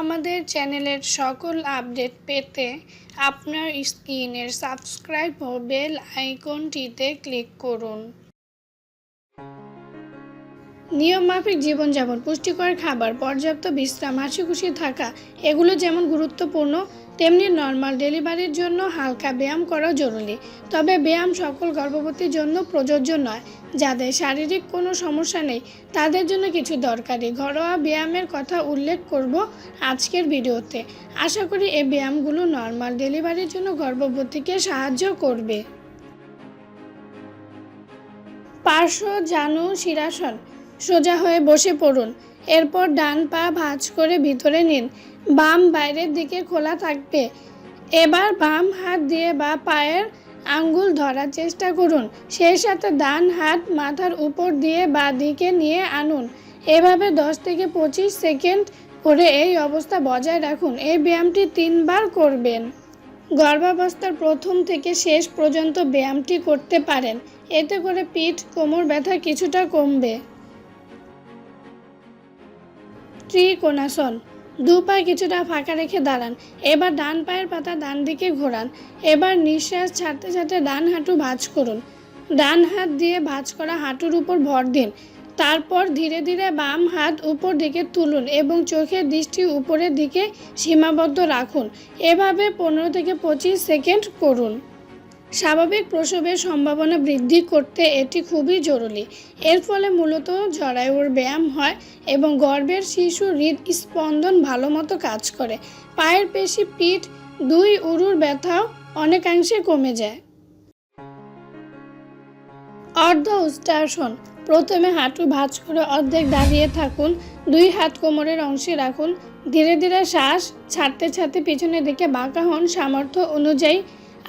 আমাদের চ্যানেলের সকল আপডেট পেতে আপনার স্ক্রিনের সাবস্ক্রাইব ও বেল আইকনটিতে ক্লিক করুন। নিয়মমাফিক জীবনযাপন, পুষ্টিকর খাবার, পর্যাপ্ত বিশ্রাম হাসি খুশি থাকা, এগুলো যেমন গুরুত্বপূর্ণ তেমনি নর্মাল ডেলিভারির জন্য হালকা ব্যায়াম করা জরুরি। তবে ব্যায়াম সকল গর্ভবতীর জন্য প্রযোজ্য নয়। যাদের শারীরিক কোনো সমস্যা নেই, তাদের জন্য কিছু দরকারি। ঘরোয়া ব্যায়ামের কথা উল্লেখ করব আজকের ভিডিওতে। আশা করি এই ব্যায়ামগুলো নর্মাল ডেলিভারির জন্য গর্ভবতীকে সাহায্য করবে। পার্শ্ব জানু শিরাসন, সোজা হয়ে বসে পড়ুন। এরপর ডান পা ভাঁজ করে ভিতরে নিন। বাম বাইরের দিকে খোলা থাকবে। এবার বাম হাত দিয়ে বা পায়ের আঙ্গুল ধরার চেষ্টা করুন। সেই সাথে ডান হাত মাথার উপর দিয়ে বা দিকে নিয়ে আনুন। এভাবে দশ থেকে পঁচিশ সেকেন্ড করে এই অবস্থা বজায় রাখুন। এই ব্যায়ামটি তিনবার করবেন। গর্ভাবস্থার প্রথম থেকে শেষ পর্যন্ত ব্যায়ামটি করতে পারেন। এতে করে পিঠ, কোমর ব্যথা কিছুটা কমবে। ত্রিকোণাসন দু পা কিছুটা ফাঁকা রেখে দাঁড়ান। এবার ডান পায়ের পাতা ডান দিকে ঘোরান। এবার নিঃশ্বাস ছাড়তে ছাড়তে ডান হাঁটু ভাঁজ করুন। ডান হাত দিয়ে ভাঁজ করা হাঁটুর উপর ভর দিন। তারপর ধীরে ধীরে বাম হাত উপর দিকে তুলুন এবং চোখের দৃষ্টি উপরের দিকে সীমাবদ্ধ রাখুন। এভাবে পনেরো থেকে পঁচিশ সেকেন্ড করুন। স্বাভাবিক প্রসবের সম্ভাবনা বৃদ্ধি করতে এটি খুবই জরুরি। এর ফলে মূলত জরায়ুর ব্যায়াম হয় এবং গর্ভের শিশু হৃদস্পন্দন ভালো মতো কাজ করে। পায়ের পেশি, পিঠ, দুই উরুর ব্যথাও অনেকাংশে কমে যায়। অর্ধ উস্তাসন প্রথমে হাঁটু ভাঁজ করে অর্ধেক দাঁড়িয়ে থাকুন, দুই হাত কোমরের অংশে রাখুন। ধীরে ধীরে শ্বাস ছাড়তে ছাড়তে পিছনের দিকে বাঁকা হন। সামর্থ্য অনুযায়ী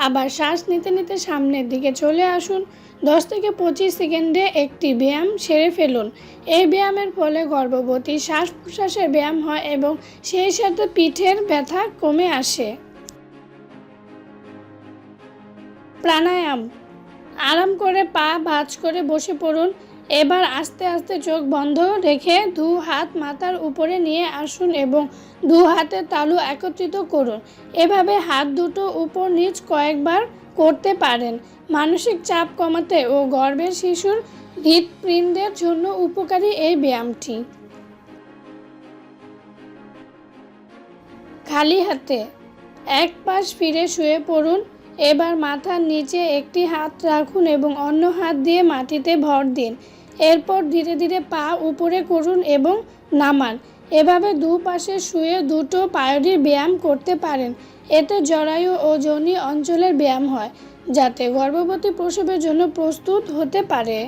আবার শ্বাস নিতে নিতে সামনের দিকে চলে আসুন। দশ থেকে পঁচিশ সেকেন্ডে একটি ব্যায়াম সেরে ফেলুন। এই ব্যায়ামের ফলে গর্ভবতী শ্বাস প্রশ্বাসের ব্যায়াম হয় এবং সেই সাথে পিঠের ব্যথা কমে আসে। প্রাণায়াম। আরাম করে পা ভাঁজ করে বসে পড়ুন। এবার আস্তে আস্তে চোখ বন্ধ রেখে দু হাত মাথার উপরে নিয়ে আসুন এবং দু হাতের তালু একত্রিত করুন। এভাবে হাত দুটো উপর নিচ কয়েকবার করতে পারেন। মানসিক চাপ কমাতে ও গর্ভের শিশুর হৃদপিণ্ডের জন্য উপকারী এই ব্যায়ামটি। খালি হাতে এক পাশ ফিরে শুয়ে পড়ুন। এবার মাথার নিচে একটি হাত রাখুন এবং অন্য হাত দিয়ে মাটিতে ভর দিন। এরপর ধীরে ধীরে পা উপরে করুন এবং নামান। এভাবে দুপাশে শুয়ে দুটো পায়রির ব্যায়াম করতে পারেন। এতে জরায়ু ও যোনি অঞ্চলের ব্যায়াম হয়, যাতে গর্ভবতী প্রসবের জন্য প্রস্তুত হতে পারে।